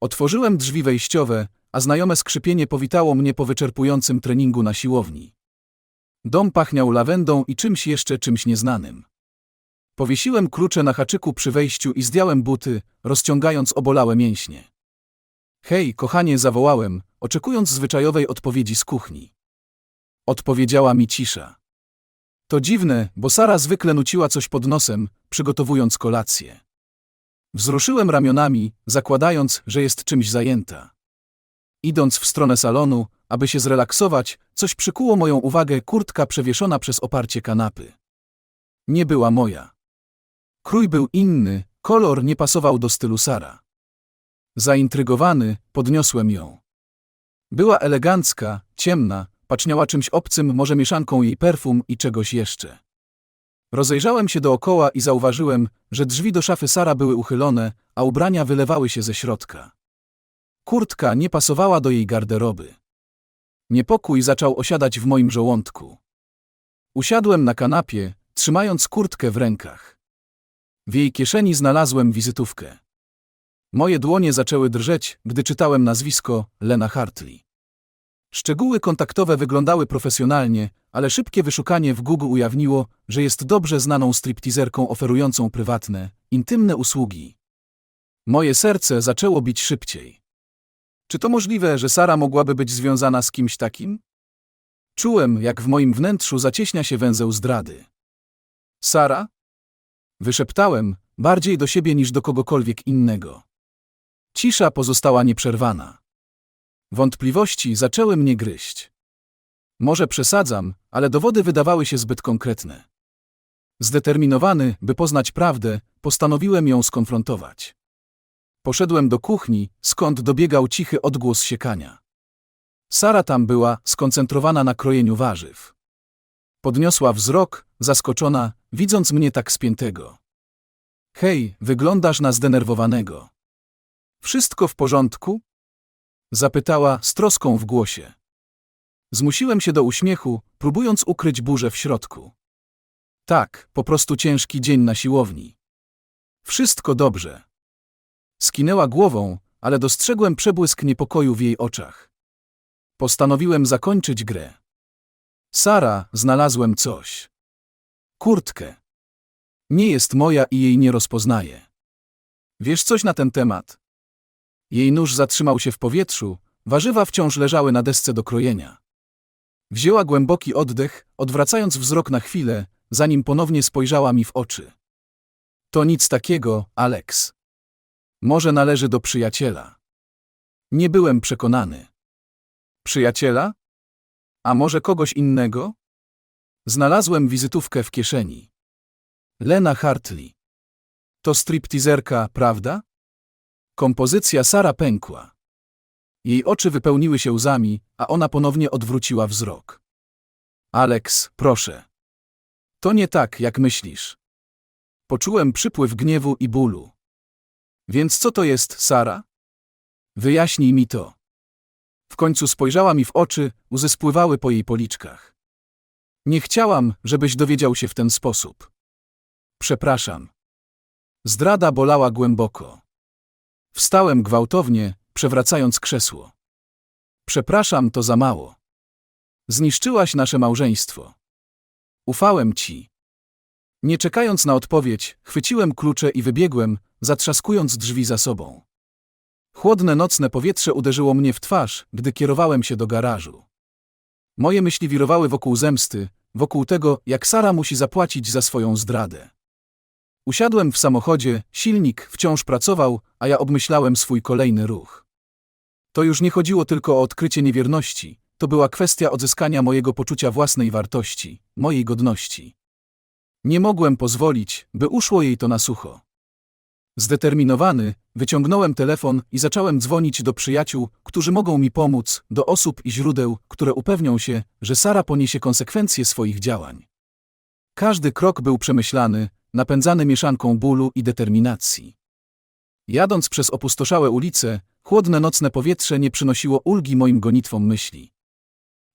Otworzyłem drzwi wejściowe, a znajome skrzypienie powitało mnie po wyczerpującym treningu na siłowni. Dom pachniał lawendą i czymś jeszcze czymś nieznanym. Powiesiłem klucze na haczyku przy wejściu i zdjąłem buty, rozciągając obolałe mięśnie. Hej, kochanie, zawołałem, oczekując zwyczajowej odpowiedzi z kuchni. Odpowiedziała mi cisza. To dziwne, bo Sara zwykle nuciła coś pod nosem, przygotowując kolację. Wzruszyłem ramionami, zakładając, że jest czymś zajęta. Idąc w stronę salonu, aby się zrelaksować, coś przykuło moją uwagę kurtka przewieszona przez oparcie kanapy. Nie była moja. Krój był inny, kolor nie pasował do stylu Sara. Zaintrygowany, podniosłem ją. Była elegancka, ciemna, paczniała czymś obcym, może mieszanką jej perfum i czegoś jeszcze. Rozejrzałem się dookoła i zauważyłem, że drzwi do szafy Sara były uchylone, a ubrania wylewały się ze środka. Kurtka nie pasowała do jej garderoby. Niepokój zaczął osiadać w moim żołądku. Usiadłem na kanapie, trzymając kurtkę w rękach. W jej kieszeni znalazłem wizytówkę. Moje dłonie zaczęły drżeć, gdy czytałem nazwisko Lena Hartley. Szczegóły kontaktowe wyglądały profesjonalnie, ale szybkie wyszukanie w Google ujawniło, że jest dobrze znaną stripteaserką oferującą prywatne, intymne usługi. Moje serce zaczęło bić szybciej. Czy to możliwe, że Sara mogłaby być związana z kimś takim? Czułem, jak w moim wnętrzu zacieśnia się węzeł zdrady. Sara? Wyszeptałem, bardziej do siebie niż do kogokolwiek innego. Cisza pozostała nieprzerwana. Wątpliwości zaczęły mnie gryźć. Może przesadzam, ale dowody wydawały się zbyt konkretne. Zdeterminowany, by poznać prawdę, postanowiłem ją skonfrontować. Poszedłem do kuchni, skąd dobiegał cichy odgłos siekania. Sara tam była, skoncentrowana na krojeniu warzyw. Podniosła wzrok, zaskoczona, widząc mnie tak spiętego. Hej, wyglądasz na zdenerwowanego. Wszystko w porządku? Zapytała z troską w głosie. Zmusiłem się do uśmiechu, próbując ukryć burzę w środku. Tak, po prostu ciężki dzień na siłowni. Wszystko dobrze. Skinęła głową, ale dostrzegłem przebłysk niepokoju w jej oczach. Postanowiłem zakończyć grę. Sara, znalazłem coś. Kurtkę. Nie jest moja i jej nie rozpoznaję. Wiesz coś na ten temat? Jej nóż zatrzymał się w powietrzu, warzywa wciąż leżały na desce do krojenia. Wzięła głęboki oddech, odwracając wzrok na chwilę, zanim ponownie spojrzała mi w oczy. To nic takiego, Alex. Może należy do przyjaciela. Nie byłem przekonany. Przyjaciela? A może kogoś innego? Znalazłem wizytówkę w kieszeni. Lena Hartley. To stripteaserka, prawda? Kompozycja Sara pękła. Jej oczy wypełniły się łzami, a ona ponownie odwróciła wzrok. Alex, proszę. To nie tak, jak myślisz. Poczułem przypływ gniewu i bólu. Więc co to jest, Sara? Wyjaśnij mi to. W końcu spojrzała mi w oczy, łzy spływały po jej policzkach. Nie chciałam, żebyś dowiedział się w ten sposób. Przepraszam. Zdrada bolała głęboko. Wstałem gwałtownie, przewracając krzesło. Przepraszam, to za mało. Zniszczyłaś nasze małżeństwo. Ufałem ci. Nie czekając na odpowiedź, chwyciłem klucze i wybiegłem, zatrzaskując drzwi za sobą. Chłodne nocne powietrze uderzyło mnie w twarz, gdy kierowałem się do garażu. Moje myśli wirowały wokół zemsty, wokół tego, jak Sara musi zapłacić za swoją zdradę. Usiadłem w samochodzie, silnik wciąż pracował, a ja obmyślałem swój kolejny ruch. To już nie chodziło tylko o odkrycie niewierności, to była kwestia odzyskania mojego poczucia własnej wartości, mojej godności. Nie mogłem pozwolić, by uszło jej to na sucho. Zdeterminowany, wyciągnąłem telefon i zacząłem dzwonić do przyjaciół, którzy mogą mi pomóc, do osób i źródeł, które upewnią się, że Sara poniesie konsekwencje swoich działań. Każdy krok był przemyślany, napędzany mieszanką bólu i determinacji. Jadąc przez opustoszałe ulice, chłodne nocne powietrze nie przynosiło ulgi moim gonitwom myśli.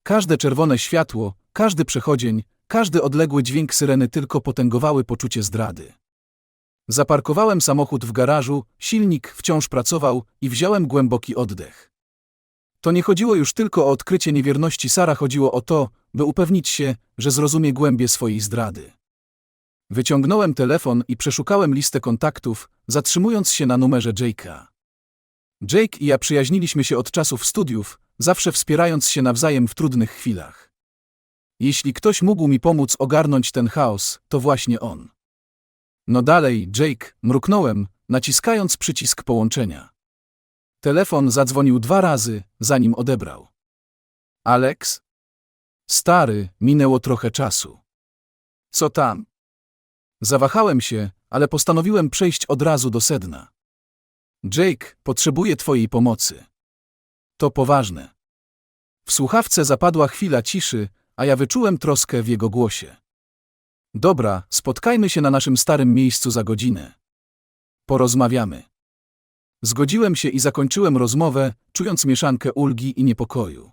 Każde czerwone światło, każdy przechodzień, każdy odległy dźwięk syreny tylko potęgowały poczucie zdrady. Zaparkowałem samochód w garażu, silnik wciąż pracował i wziąłem głęboki oddech. To nie chodziło już tylko o odkrycie niewierności Sara, chodziło o to, by upewnić się, że zrozumie głębie swojej zdrady. Wyciągnąłem telefon i przeszukałem listę kontaktów, zatrzymując się na numerze Jake'a. Jake i ja przyjaźniliśmy się od czasów studiów, zawsze wspierając się nawzajem w trudnych chwilach. Jeśli ktoś mógł mi pomóc ogarnąć ten chaos, to właśnie on. No dalej, Jake, mruknąłem, naciskając przycisk połączenia. Telefon zadzwonił dwa razy, zanim odebrał. Alex? Stary, minęło trochę czasu. Co tam? Zawahałem się, ale postanowiłem przejść od razu do sedna. Jake, potrzebuję twojej pomocy. To poważne. W słuchawce zapadła chwila ciszy, a ja wyczułem troskę w jego głosie. Dobra, spotkajmy się na naszym starym miejscu za godzinę. Porozmawiamy. Zgodziłem się i zakończyłem rozmowę, czując mieszankę ulgi i niepokoju.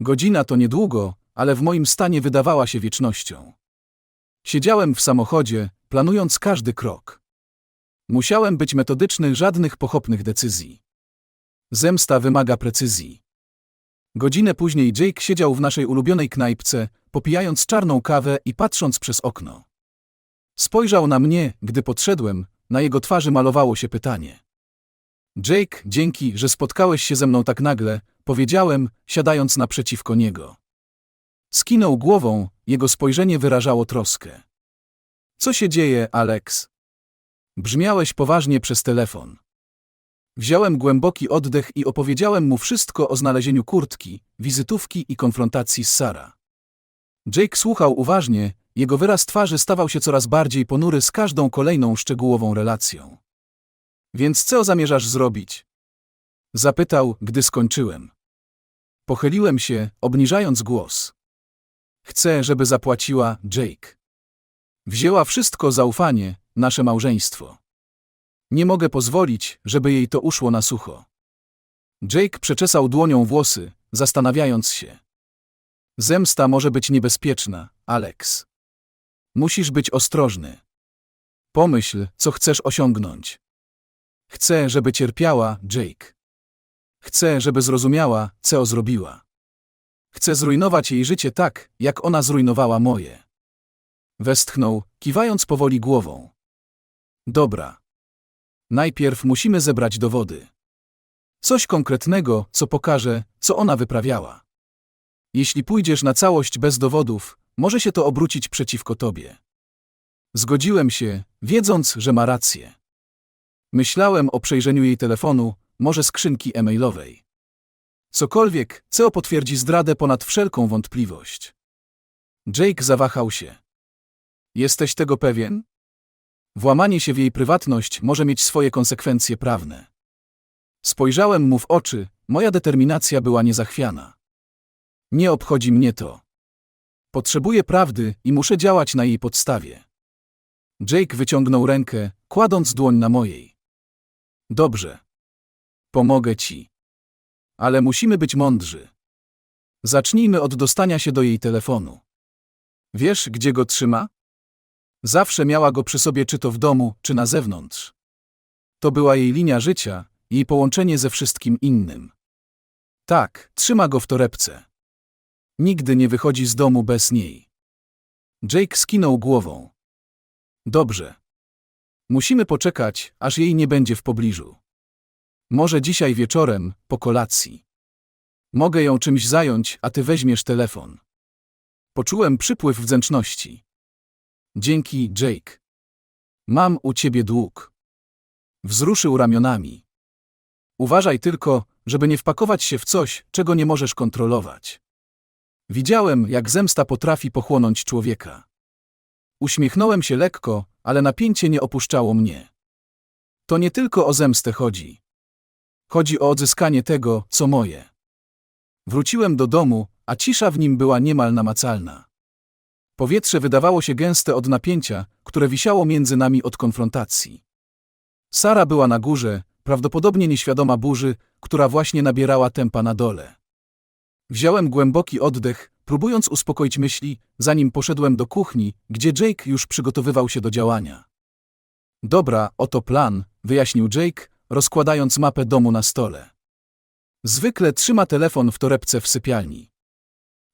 Godzina to niedługo, ale w moim stanie wydawała się wiecznością. Siedziałem w samochodzie, planując każdy krok. Musiałem być metodyczny, żadnych pochopnych decyzji. Zemsta wymaga precyzji. Godzinę później Jake siedział w naszej ulubionej knajpce, popijając czarną kawę i patrząc przez okno. Spojrzał na mnie, gdy podszedłem, na jego twarzy malowało się pytanie. Jake, dzięki, że spotkałeś się ze mną tak nagle, powiedziałem, siadając naprzeciwko niego. Skinął głową, jego spojrzenie wyrażało troskę. Co się dzieje, Alex? Brzmiałeś poważnie przez telefon. Wziąłem głęboki oddech i opowiedziałem mu wszystko o znalezieniu kurtki, wizytówki i konfrontacji z Sara. Jake słuchał uważnie, jego wyraz twarzy stawał się coraz bardziej ponury z każdą kolejną szczegółową relacją. Więc co zamierzasz zrobić? Zapytał, gdy skończyłem. Pochyliłem się, obniżając głos. Chcę, żeby zapłaciła Jake. Wzięła wszystko zaufanie, nasze małżeństwo. Nie mogę pozwolić, żeby jej to uszło na sucho. Jake przeczesał dłonią włosy, zastanawiając się. Zemsta może być niebezpieczna, Alex. Musisz być ostrożny. Pomyśl, co chcesz osiągnąć. Chcę, żeby cierpiała Jake. Chcę, żeby zrozumiała, co zrobiła. Chcę zrujnować jej życie tak, jak ona zrujnowała moje. Westchnął, kiwając powoli głową. Dobra. Najpierw musimy zebrać dowody. Coś konkretnego, co pokaże, co ona wyprawiała. Jeśli pójdziesz na całość bez dowodów, może się to obrócić przeciwko tobie. Zgodziłem się, wiedząc, że ma rację. Myślałem o przejrzeniu jej telefonu, może skrzynki e-mailowej. Cokolwiek, co potwierdzi zdradę ponad wszelką wątpliwość. Jake zawahał się. Jesteś tego pewien? Włamanie się w jej prywatność może mieć swoje konsekwencje prawne. Spojrzałem mu w oczy, moja determinacja była niezachwiana. Nie obchodzi mnie to. Potrzebuję prawdy i muszę działać na jej podstawie. Jake wyciągnął rękę, kładąc dłoń na mojej. Dobrze. Pomogę ci. Ale musimy być mądrzy. Zacznijmy od dostania się do jej telefonu. Wiesz, gdzie go trzyma? Zawsze miała go przy sobie, czy to w domu, czy na zewnątrz. To była jej linia życia, jej połączenie ze wszystkim innym. Tak, trzyma go w torebce. Nigdy nie wychodzi z domu bez niej. Jake skinął głową. Dobrze. Musimy poczekać, aż jej nie będzie w pobliżu. Może dzisiaj wieczorem, po kolacji. Mogę ją czymś zająć, a ty weźmiesz telefon. Poczułem przypływ wdzięczności. Dzięki, Jake. Mam u ciebie dług. Wzruszył ramionami. Uważaj tylko, żeby nie wpakować się w coś, czego nie możesz kontrolować. Widziałem, jak zemsta potrafi pochłonąć człowieka. Uśmiechnąłem się lekko, ale napięcie nie opuszczało mnie. To nie tylko o zemstę chodzi. Chodzi o odzyskanie tego, co moje. Wróciłem do domu, a cisza w nim była niemal namacalna. Powietrze wydawało się gęste od napięcia, które wisiało między nami od konfrontacji. Sara była na górze, prawdopodobnie nieświadoma burzy, która właśnie nabierała tempa na dole. Wziąłem głęboki oddech, próbując uspokoić myśli, zanim poszedłem do kuchni, gdzie Jake już przygotowywał się do działania. Dobra, oto plan, wyjaśnił Jake, rozkładając mapę domu na stole. Zwykle trzyma telefon w torebce w sypialni.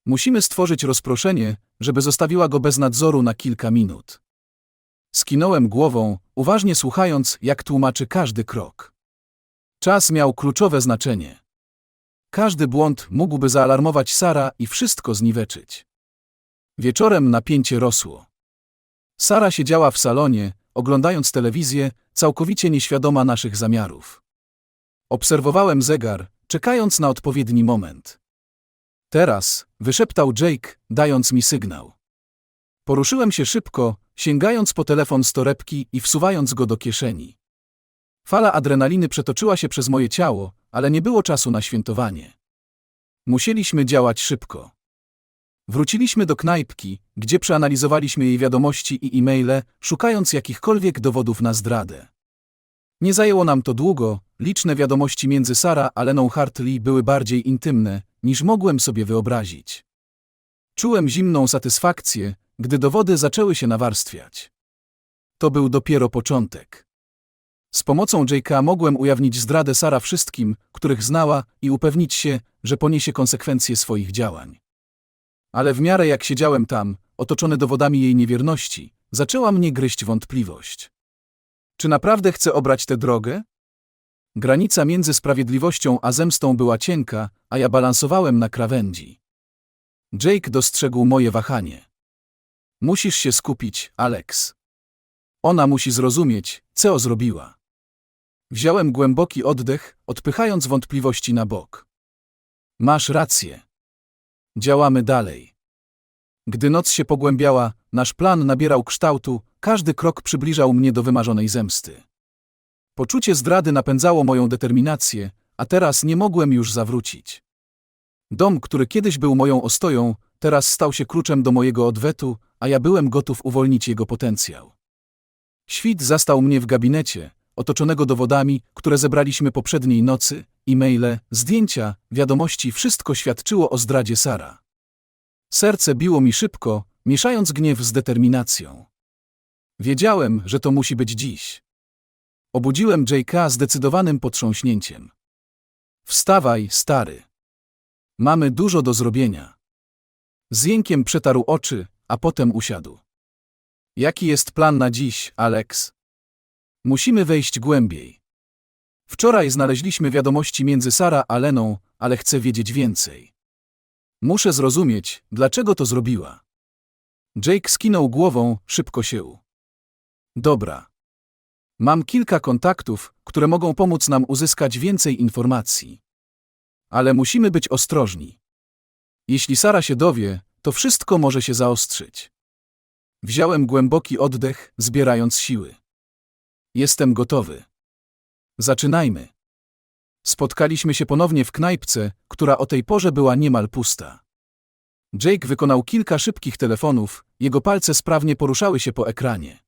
Musimy stworzyć rozproszenie, żeby zostawiła go bez nadzoru na kilka minut. Skinąłem głową, uważnie słuchając, jak tłumaczy każdy krok. Czas miał kluczowe znaczenie. Każdy błąd mógłby zaalarmować Sara i wszystko zniweczyć. Wieczorem napięcie rosło. Sara siedziała w salonie, oglądając telewizję, całkowicie nieświadoma naszych zamiarów. Obserwowałem zegar, czekając na odpowiedni moment. Teraz, wyszeptał Jake, dając mi sygnał. Poruszyłem się szybko, sięgając po telefon z torebki i wsuwając go do kieszeni. Fala adrenaliny przetoczyła się przez moje ciało, ale nie było czasu na świętowanie. Musieliśmy działać szybko. Wróciliśmy do knajpki, gdzie przeanalizowaliśmy jej wiadomości i e-maile, szukając jakichkolwiek dowodów na zdradę. Nie zajęło nam to długo, liczne wiadomości między Sara a Leną Hartley były bardziej intymne, niż mogłem sobie wyobrazić. Czułem zimną satysfakcję, gdy dowody zaczęły się nawarstwiać. To był dopiero początek. Z pomocą Jake'a mogłem ujawnić zdradę Sara wszystkim, których znała i upewnić się, że poniesie konsekwencje swoich działań. Ale w miarę jak siedziałem tam, otoczony dowodami jej niewierności, zaczęła mnie gryźć wątpliwość. Czy naprawdę chcę obrać tę drogę? Granica między sprawiedliwością a zemstą była cienka, a ja balansowałem na krawędzi. Jake dostrzegł moje wahanie. Musisz się skupić, Alex. Ona musi zrozumieć, co zrobiła. Wziąłem głęboki oddech, odpychając wątpliwości na bok. Masz rację. Działamy dalej. Gdy noc się pogłębiała, nasz plan nabierał kształtu, każdy krok przybliżał mnie do wymarzonej zemsty. Poczucie zdrady napędzało moją determinację, a teraz nie mogłem już zawrócić. Dom, który kiedyś był moją ostoją, teraz stał się kluczem do mojego odwetu, a ja byłem gotów uwolnić jego potencjał. Świt zastał mnie w gabinecie, otoczonego dowodami, które zebraliśmy poprzedniej nocy, e-maile, zdjęcia, wiadomości, wszystko świadczyło o zdradzie Sara. Serce biło mi szybko, mieszając gniew z determinacją. Wiedziałem, że to musi być dziś. Obudziłem J.K. zdecydowanym potrząśnięciem. Wstawaj, stary. Mamy dużo do zrobienia. Z jękiem przetarł oczy, a potem usiadł. Jaki jest plan na dziś, Alex? Musimy wejść głębiej. Wczoraj znaleźliśmy wiadomości między Sara a Leną, ale chcę wiedzieć więcej. Muszę zrozumieć, dlaczego to zrobiła. Jake skinął głową, szybko się. Dobra. Mam kilka kontaktów, które mogą pomóc nam uzyskać więcej informacji. Ale musimy być ostrożni. Jeśli Sara się dowie, to wszystko może się zaostrzyć. Wziąłem głęboki oddech, zbierając siły. Jestem gotowy. Zaczynajmy. Spotkaliśmy się ponownie w knajpce, która o tej porze była niemal pusta. Jake wykonał kilka szybkich telefonów, jego palce sprawnie poruszały się po ekranie.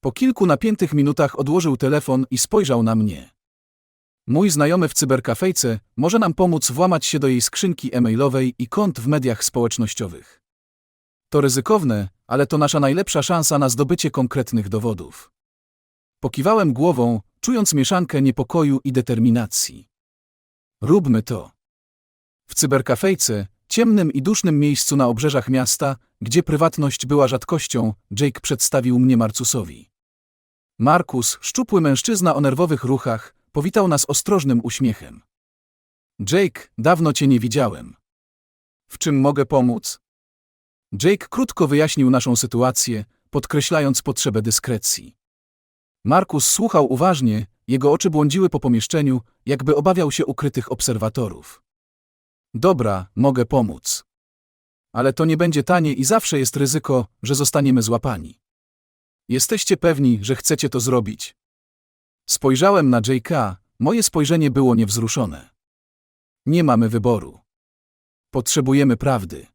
Po kilku napiętych minutach odłożył telefon i spojrzał na mnie. Mój znajomy w cyberkafejce może nam pomóc włamać się do jej skrzynki e-mailowej i kont w mediach społecznościowych. To ryzykowne, ale to nasza najlepsza szansa na zdobycie konkretnych dowodów. Pokiwałem głową, czując mieszankę niepokoju i determinacji. Róbmy to. W cyberkafejce, ciemnym i dusznym miejscu na obrzeżach miasta, gdzie prywatność była rzadkością, Jake przedstawił mnie Marcusowi. Markus, szczupły mężczyzna o nerwowych ruchach, powitał nas ostrożnym uśmiechem. Jake, dawno cię nie widziałem. W czym mogę pomóc? Jake krótko wyjaśnił naszą sytuację, podkreślając potrzebę dyskrecji. Markus słuchał uważnie, jego oczy błądziły po pomieszczeniu, jakby obawiał się ukrytych obserwatorów. Dobra, mogę pomóc. Ale to nie będzie tanie i zawsze jest ryzyko, że zostaniemy złapani. Jesteście pewni, że chcecie to zrobić? Spojrzałem na J.K., moje spojrzenie było niewzruszone. Nie mamy wyboru. Potrzebujemy prawdy.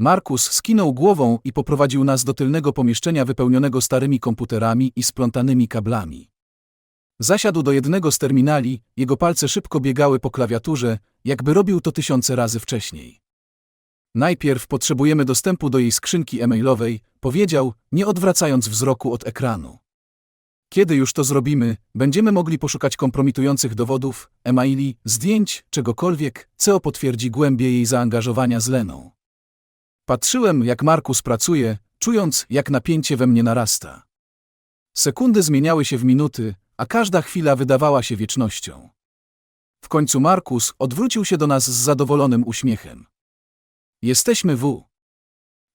Markus skinął głową i poprowadził nas do tylnego pomieszczenia wypełnionego starymi komputerami i splątanymi kablami. Zasiadł do jednego z terminali, jego palce szybko biegały po klawiaturze, jakby robił to tysiące razy wcześniej. Najpierw potrzebujemy dostępu do jej skrzynki e-mailowej, powiedział, nie odwracając wzroku od ekranu. Kiedy już to zrobimy, będziemy mogli poszukać kompromitujących dowodów, e-maili, zdjęć, czegokolwiek, co potwierdzi głębię jej zaangażowania z Leną. Patrzyłem, jak Markus pracuje, czując, jak napięcie we mnie narasta. Sekundy zmieniały się w minuty, a każda chwila wydawała się wiecznością. W końcu Markus odwrócił się do nas z zadowolonym uśmiechem. Jesteśmy W.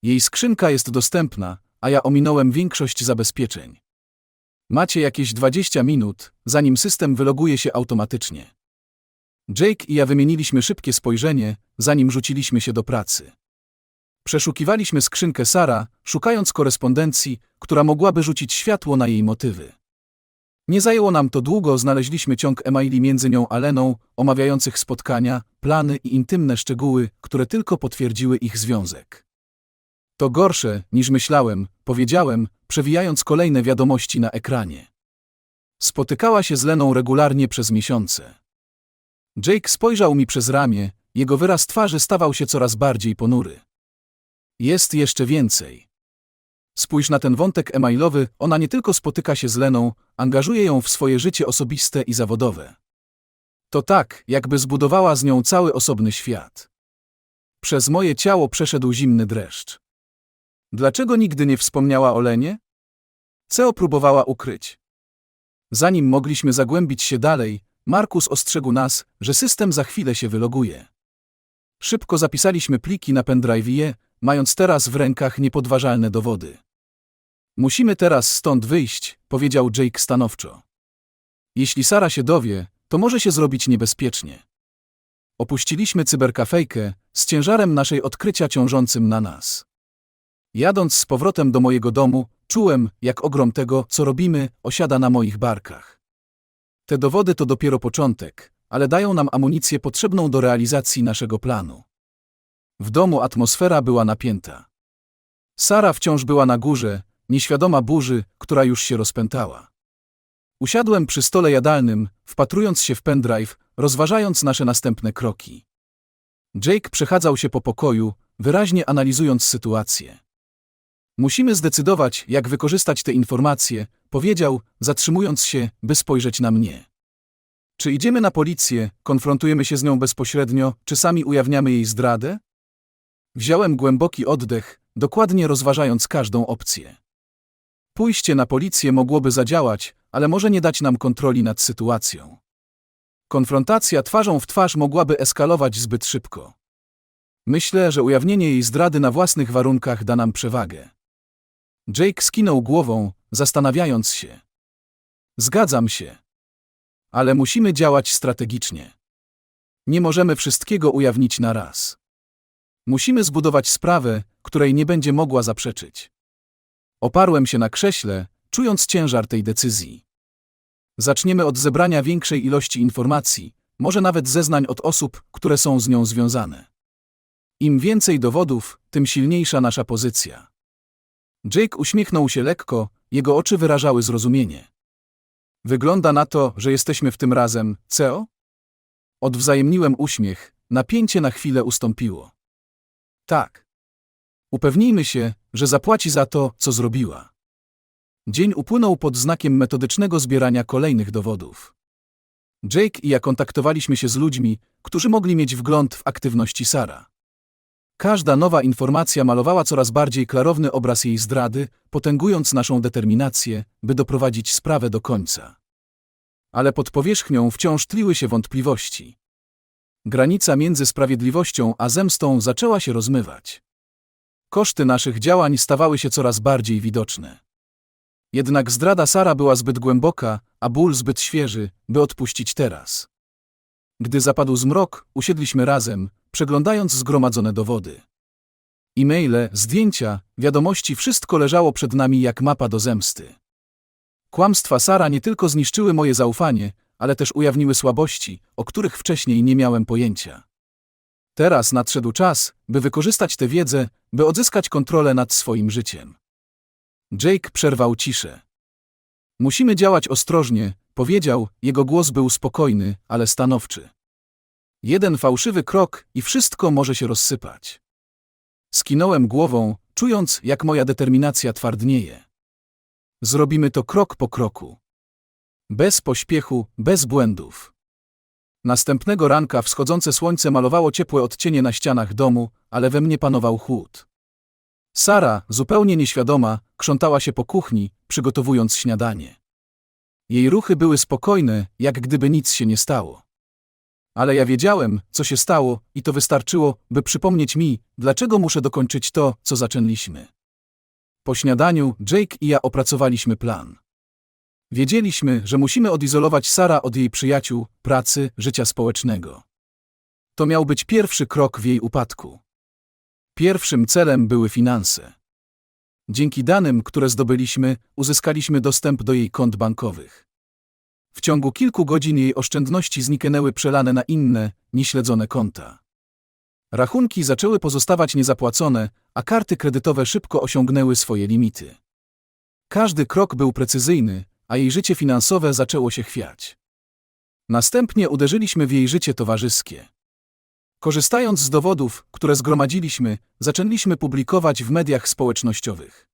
Jej skrzynka jest dostępna, a ja ominąłem większość zabezpieczeń. Macie jakieś 20 minut, zanim system wyloguje się automatycznie. Jake i ja wymieniliśmy szybkie spojrzenie, zanim rzuciliśmy się do pracy. Przeszukiwaliśmy skrzynkę Sara, szukając korespondencji, która mogłaby rzucić światło na jej motywy. Nie zajęło nam to długo, znaleźliśmy ciąg e-maili między nią a Leną, omawiających spotkania, plany i intymne szczegóły, które tylko potwierdziły ich związek. To gorsze, niż myślałem, powiedziałem, przewijając kolejne wiadomości na ekranie. Spotykała się z Leną regularnie przez miesiące. Jake spojrzał mi przez ramię, jego wyraz twarzy stawał się coraz bardziej ponury. Jest jeszcze więcej. Spójrz na ten wątek e-mailowy, ona nie tylko spotyka się z Leną, angażuje ją w swoje życie osobiste i zawodowe. To tak, jakby zbudowała z nią cały osobny świat. Przez moje ciało przeszedł zimny dreszcz. Dlaczego nigdy nie wspomniała o Lenie? Co próbowała ukryć? Zanim mogliśmy zagłębić się dalej, Markus ostrzegł nas, że system za chwilę się wyloguje. Szybko zapisaliśmy pliki na pendrive'ie, mając teraz w rękach niepodważalne dowody. Musimy teraz stąd wyjść, powiedział Jake stanowczo. Jeśli Sara się dowie, to może się zrobić niebezpiecznie. Opuściliśmy cyberkafejkę z ciężarem naszej odkrycia ciążącym na nas. Jadąc z powrotem do mojego domu, czułem, jak ogrom tego, co robimy, osiada na moich barkach. Te dowody to dopiero początek, ale dają nam amunicję potrzebną do realizacji naszego planu. W domu atmosfera była napięta. Sara wciąż była na górze, nieświadoma burzy, która już się rozpętała. Usiadłem przy stole jadalnym, wpatrując się w pendrive, rozważając nasze następne kroki. Jake przechadzał się po pokoju, wyraźnie analizując sytuację. Musimy zdecydować, jak wykorzystać te informacje, powiedział, zatrzymując się, by spojrzeć na mnie. Czy idziemy na policję, konfrontujemy się z nią bezpośrednio, czy sami ujawniamy jej zdradę? Wziąłem głęboki oddech, dokładnie rozważając każdą opcję. Pójście na policję mogłoby zadziałać, ale może nie dać nam kontroli nad sytuacją. Konfrontacja twarzą w twarz mogłaby eskalować zbyt szybko. Myślę, że ujawnienie jej zdrady na własnych warunkach da nam przewagę. Jake skinął głową, zastanawiając się. Zgadzam się. Ale musimy działać strategicznie. Nie możemy wszystkiego ujawnić na raz. Musimy zbudować sprawę, której nie będzie mogła zaprzeczyć. Oparłem się na krześle, czując ciężar tej decyzji. Zaczniemy od zebrania większej ilości informacji, może nawet zeznań od osób, które są z nią związane. Im więcej dowodów, tym silniejsza nasza pozycja. Jake uśmiechnął się lekko, jego oczy wyrażały zrozumienie. Wygląda na to, że jesteśmy w tym razem, CEO? Odwzajemniłem uśmiech, napięcie na chwilę ustąpiło. Tak. Upewnijmy się, że zapłaci za to, co zrobiła. Dzień upłynął pod znakiem metodycznego zbierania kolejnych dowodów. Jake i ja kontaktowaliśmy się z ludźmi, którzy mogli mieć wgląd w aktywności Sara. Każda nowa informacja malowała coraz bardziej klarowny obraz jej zdrady, potęgując naszą determinację, by doprowadzić sprawę do końca. Ale pod powierzchnią wciąż tliły się wątpliwości. Granica między sprawiedliwością a zemstą zaczęła się rozmywać. Koszty naszych działań stawały się coraz bardziej widoczne. Jednak zdrada Sara była zbyt głęboka, a ból zbyt świeży, by odpuścić teraz. Gdy zapadł zmrok, usiedliśmy razem, przeglądając zgromadzone dowody. E-maile, zdjęcia, wiadomości, wszystko leżało przed nami jak mapa do zemsty. Kłamstwa Sara nie tylko zniszczyły moje zaufanie, ale też ujawniły słabości, o których wcześniej nie miałem pojęcia. Teraz nadszedł czas, by wykorzystać tę wiedzę, by odzyskać kontrolę nad swoim życiem. Jake przerwał ciszę. Musimy działać ostrożnie, powiedział, jego głos był spokojny, ale stanowczy. Jeden fałszywy krok i wszystko może się rozsypać. Skinąłem głową, czując, jak moja determinacja twardnieje. Zrobimy to krok po kroku. Bez pośpiechu, bez błędów. Następnego ranka wschodzące słońce malowało ciepłe odcienie na ścianach domu, ale we mnie panował chłód. Sara, zupełnie nieświadoma, krzątała się po kuchni, przygotowując śniadanie. Jej ruchy były spokojne, jak gdyby nic się nie stało. Ale ja wiedziałem, co się stało, i to wystarczyło, by przypomnieć mi, dlaczego muszę dokończyć to, co zaczęliśmy. Po śniadaniu Jake i ja opracowaliśmy plan. Wiedzieliśmy, że musimy odizolować Sara od jej przyjaciół, pracy, życia społecznego. To miał być pierwszy krok w jej upadku. Pierwszym celem były finanse. Dzięki danym, które zdobyliśmy, uzyskaliśmy dostęp do jej kont bankowych. W ciągu kilku godzin jej oszczędności zniknęły przelane na inne, nieśledzone konta. Rachunki zaczęły pozostawać niezapłacone, a karty kredytowe szybko osiągnęły swoje limity. Każdy krok był precyzyjny, a jej życie finansowe zaczęło się chwiać. Następnie uderzyliśmy w jej życie towarzyskie. Korzystając z dowodów, które zgromadziliśmy, zaczęliśmy publikować w mediach społecznościowych.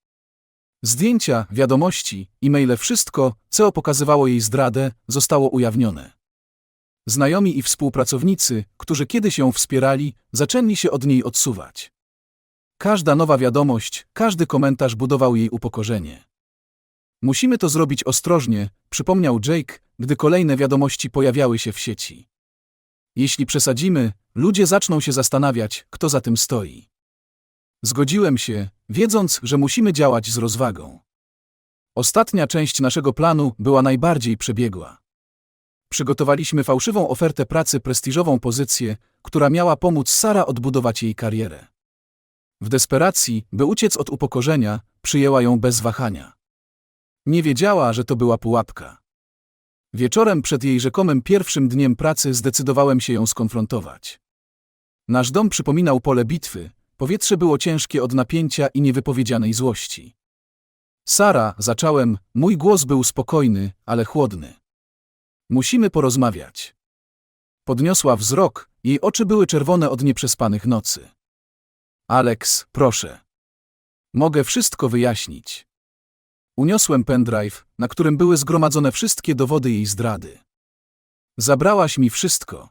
Zdjęcia, wiadomości, e-maile, wszystko, co pokazywało jej zdradę, zostało ujawnione. Znajomi i współpracownicy, którzy kiedyś ją wspierali, zaczęli się od niej odsuwać. Każda nowa wiadomość, każdy komentarz budował jej upokorzenie. Musimy to zrobić ostrożnie, przypomniał Jake, gdy kolejne wiadomości pojawiały się w sieci. Jeśli przesadzimy, ludzie zaczną się zastanawiać, kto za tym stoi. Zgodziłem się, wiedząc, że musimy działać z rozwagą. Ostatnia część naszego planu była najbardziej przebiegła. Przygotowaliśmy fałszywą ofertę pracy, prestiżową pozycję, która miała pomóc Sara odbudować jej karierę. W desperacji, by uciec od upokorzenia, przyjęła ją bez wahania. Nie wiedziała, że to była pułapka. Wieczorem przed jej rzekomym pierwszym dniem pracy zdecydowałem się ją skonfrontować. Nasz dom przypominał pole bitwy, powietrze było ciężkie od napięcia i niewypowiedzianej złości. Sara, zacząłem, mój głos był spokojny, ale chłodny. Musimy porozmawiać. Podniosła wzrok, jej oczy były czerwone od nieprzespanych nocy. Alex, proszę. Mogę wszystko wyjaśnić. Uniosłem pendrive, na którym były zgromadzone wszystkie dowody jej zdrady. Zabrałaś mi wszystko.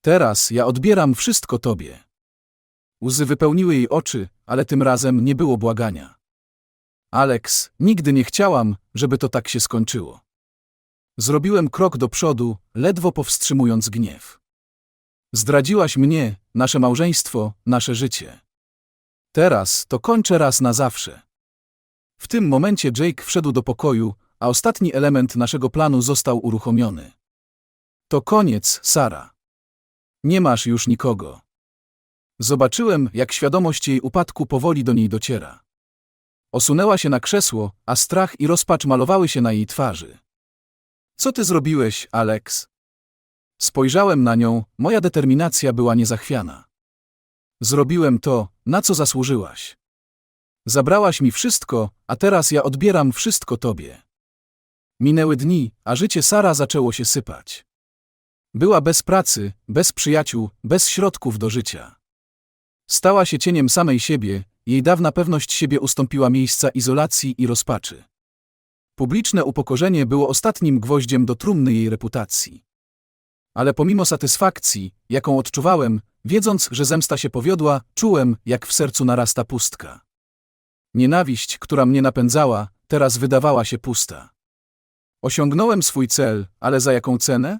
Teraz ja odbieram wszystko tobie. Łzy wypełniły jej oczy, ale tym razem nie było błagania. Alex, nigdy nie chciałam, żeby to tak się skończyło. Zrobiłem krok do przodu, ledwo powstrzymując gniew. Zdradziłaś mnie, nasze małżeństwo, nasze życie. Teraz to kończę raz na zawsze. W tym momencie Jake wszedł do pokoju, a ostatni element naszego planu został uruchomiony. To koniec, Sara. Nie masz już nikogo. Zobaczyłem, jak świadomość jej upadku powoli do niej dociera. Osunęła się na krzesło, a strach i rozpacz malowały się na jej twarzy. Co ty zrobiłeś, Alex? Spojrzałem na nią, moja determinacja była niezachwiana. Zrobiłem to, na co zasłużyłaś. Zabrałaś mi wszystko, a teraz ja odbieram wszystko tobie. Minęły dni, a życie Sara zaczęło się sypać. Była bez pracy, bez przyjaciół, bez środków do życia. Stała się cieniem samej siebie, jej dawna pewność siebie ustąpiła miejsca izolacji i rozpaczy. Publiczne upokorzenie było ostatnim gwoździem do trumny jej reputacji. Ale pomimo satysfakcji, jaką odczuwałem, wiedząc, że zemsta się powiodła, czułem, jak w sercu narasta pustka. Nienawiść, która mnie napędzała, teraz wydawała się pusta. Osiągnąłem swój cel, ale za jaką cenę?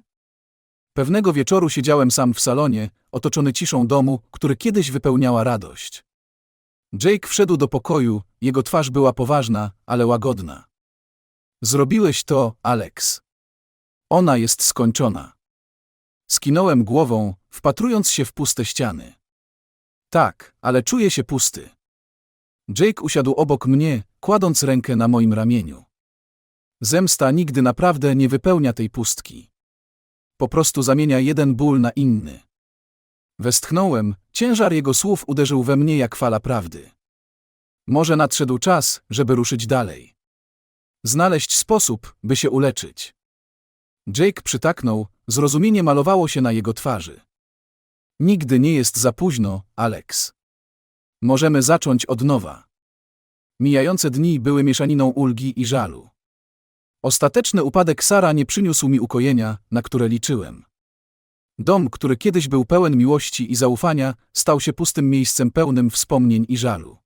Pewnego wieczoru siedziałem sam w salonie, otoczony ciszą domu, który kiedyś wypełniała radość. Jake wszedł do pokoju, jego twarz była poważna, ale łagodna. Zrobiłeś to, Alex. Ona jest skończona. Skinąłem głową, wpatrując się w puste ściany. Tak, ale czuję się pusty. Jake usiadł obok mnie, kładąc rękę na moim ramieniu. Zemsta nigdy naprawdę nie wypełnia tej pustki. Po prostu zamienia jeden ból na inny. Westchnąłem, ciężar jego słów uderzył we mnie jak fala prawdy. Może nadszedł czas, żeby ruszyć dalej. Znaleźć sposób, by się uleczyć. Jake przytaknął, zrozumienie malowało się na jego twarzy. Nigdy nie jest za późno, Alex. Możemy zacząć od nowa. Mijające dni były mieszaniną ulgi i żalu. Ostateczny upadek Sara nie przyniósł mi ukojenia, na które liczyłem. Dom, który kiedyś był pełen miłości i zaufania, stał się pustym miejscem pełnym wspomnień i żalu.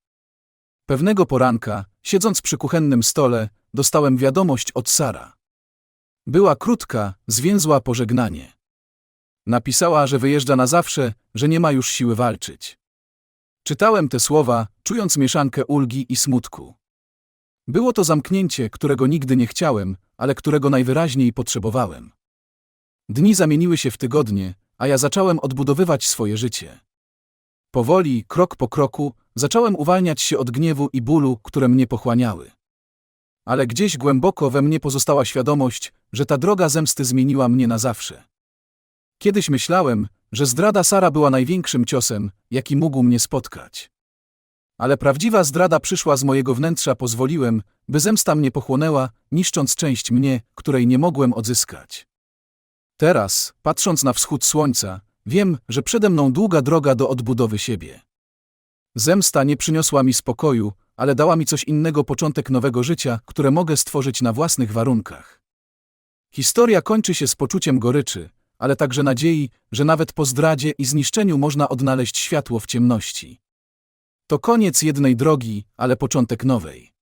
Pewnego poranka, siedząc przy kuchennym stole, dostałem wiadomość od Sara. Była krótka, zwięzła pożegnanie. Napisała, że wyjeżdża na zawsze, że nie ma już siły walczyć. Czytałem te słowa, czując mieszankę ulgi i smutku. Było to zamknięcie, którego nigdy nie chciałem, ale którego najwyraźniej potrzebowałem. Dni zamieniły się w tygodnie, a ja zacząłem odbudowywać swoje życie. Powoli, krok po kroku, zacząłem uwalniać się od gniewu i bólu, które mnie pochłaniały. Ale gdzieś głęboko we mnie pozostała świadomość, że ta droga zemsty zmieniła mnie na zawsze. Kiedyś myślałem, że zdrada Sara była największym ciosem, jaki mógł mnie spotkać. Ale prawdziwa zdrada przyszła z mojego wnętrza, pozwoliłem, by zemsta mnie pochłonęła, niszcząc część mnie, której nie mogłem odzyskać. Teraz, patrząc na wschód słońca, wiem, że przede mną długa droga do odbudowy siebie. Zemsta nie przyniosła mi spokoju, ale dała mi coś innego początek nowego życia, które mogę stworzyć na własnych warunkach. Historia kończy się z poczuciem goryczy, ale także nadziei, że nawet po zdradzie i zniszczeniu można odnaleźć światło w ciemności. To koniec jednej drogi, ale początek nowej.